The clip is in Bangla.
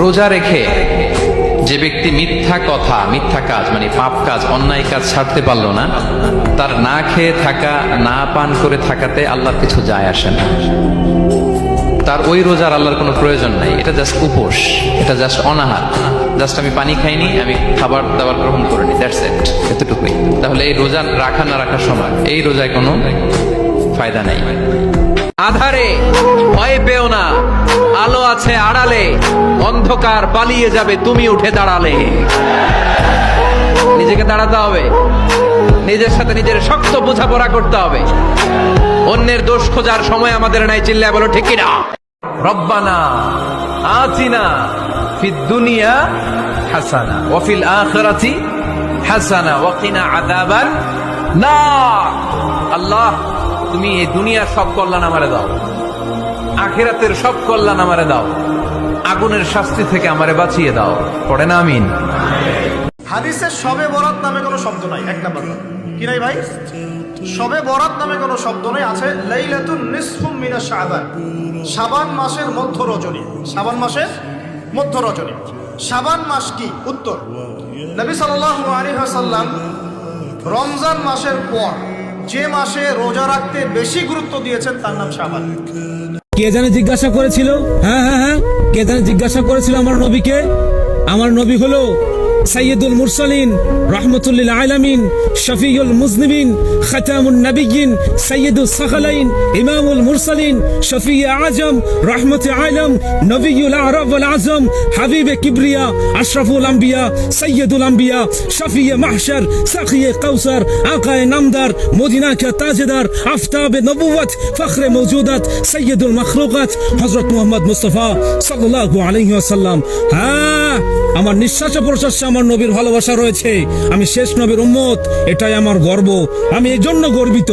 রোজা রেখে যে ব্যক্তি মিথ্যা কথা, মিথ্যা কাজ মানে পাপ কাজ, অন্যায় কাজ ছাড়তে পারল না, তার না খেয়ে থাকা, না পান করে থাকাতে আল্লাহর কিছু যায় আসে না। তার ওই রোজার আল্লাহর কোনো প্রয়োজন নাই। এটা জাস্ট উপোস, এটা জাস্ট অনাহার। জাস্ট আমি পানি খাইনি, আমি খাবার দাবার গ্রহণ করিনি দ্যাটস এট এতটুকুই। তাহলে এই রোজা রাখা না রাখার সময় এই রোজায় কোনো ফায়দা নাই। আধারে, ভয় পেও না, আলো আছে আড়ালে। অন্ধকার পালিয়ে যাবে, তুমি উঠে দাঁড়ালে। নিজেকে দাঁড়াতে হবে। নিজের সাথে নিজের শক্ত বোঝাপড়া করতে হবে। অন্যের দোষ খোঁজার সময় আমাদের নাই চিল্লায় বলো, ঠিক না রব্বানা আতিনা ফিদ দুনিয়া হাসানা, ওয়া ফিল আখিরাতি হাসানা, ওয়া কিনা আযাবান না আল্লাহ, তুমি এই দুনিয়ার সব কল্যাণ আমারে দাও। আখিরাতের সব কল্যাণ আমারে দাও। আগুনের শাস্তি থেকে আমারে বাঁচিয়ে দাও। পড়ে না, আমিন। হাদিসের সবে বরাত নামে কোনো শব্দ নাই, এক নাম্বার কি নাই ভাই? সবে বরাত নামে কোনো শব্দ নেই, আছে লাইলাতুন নিসফুম মিনা শাবান। শাবান মাসের মধ্য রজনী। শাবান মাসের মধ্য রজনী। শাবান মাস কি? উত্তর। নবী সাল্লাল্লাহু আলাইহি ওয়াসাল্লাম রমজান মাসের পর যে মাসে রোজা রাখতে বেশি গুরুত্ব দিয়েছেন, তার নাম শাবান। কে জানে জিজ্ঞাসা করেছিল? হ্যাঁ হ্যাঁ হ্যাঁ। কে জানে জিজ্ঞাসা করেছিল আমার নবীকে? আমার নবী হলো সাইয়্যিদুল মুরসালিন, রহমতুল্লিল আলামিন, শফিউল মুজনিবিন, খাতামুন নবিয়িন সাইয়্যিদুস সাখালাইন, ইমামুল মুরসালিন শফি আজম, রহমত আলম নবিয়ুল আরব ওয়াল আজম, হাবিবে কিবরিয়া, আশরাফুল আম্বিয়া সৈয়দুল আম্বিয়া শফি মাহশর, সাখিয়ে কৌসর আকায়ে নামদার মদিনা কে তাজেদার, আফতাব নবুয়ত ফখর মৌজুদাত সৈয়দুল মখলুকাত, হযরত মুহাম্মদ মুস্তাফা সাল্লাল্লাহু আলাইহি হ্যাঁ আমার নিঃশ্বাস প্রশ্বাসে আমার নবীর ভালোবাসা রয়েছে। আমি শেষ নবীর উম্মত, এটাই আমার গর্ব। আমি এই জন্য গর্বিত।